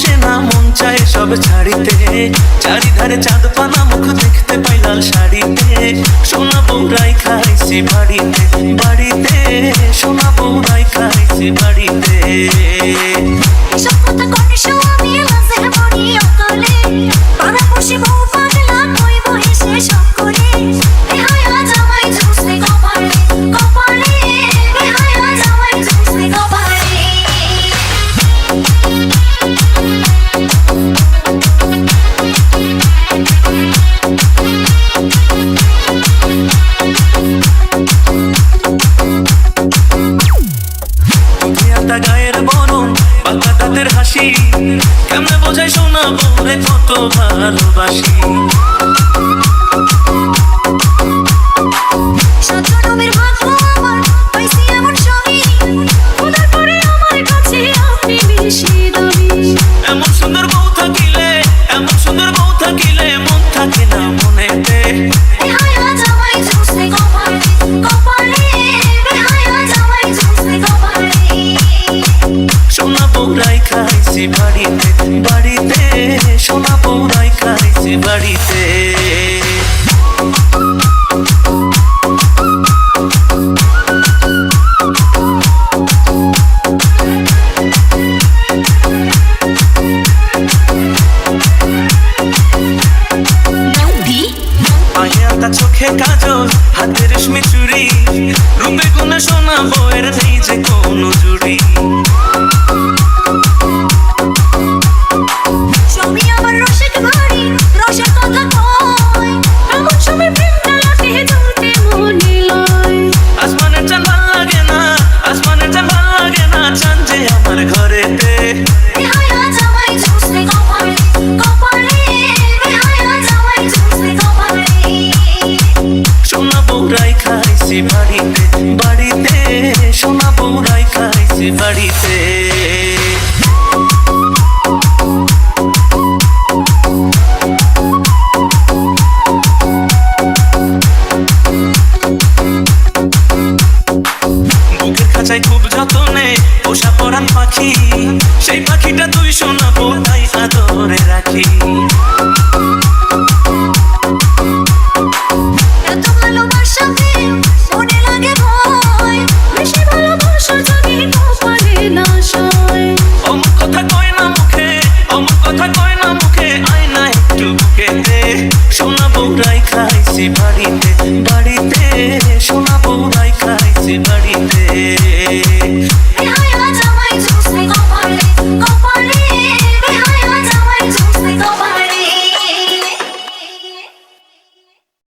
বসে না, মন চায় সব ছাড়িতে। চারিধারে চাঁদ পানা মুখ দেখতে পাই লাল শাড়িতে। সোনা বৌরাই খাইছি বাড়িতে বাড়িতে। সোনা বৌরাই খাইছি বাড়িতে। বাঁকা তাদের হাসি কেমনে বোঝাই সোনা বৌরে কত ভালোবাসি। খাইছি বাড়িতে বাড়িতে সোনা বৌরাই খাইছি বাড়িতে। চোখে কাজল হাতে রেশমি চুড়ি রূপে গুণে সোনা বউয়ের নেই যে কোনো জুড়ি। বাড়িতে বুকের খাঁচায় খুব যত্নে পোষা পরান পাখি সেই পাখিটা তুই শোনা।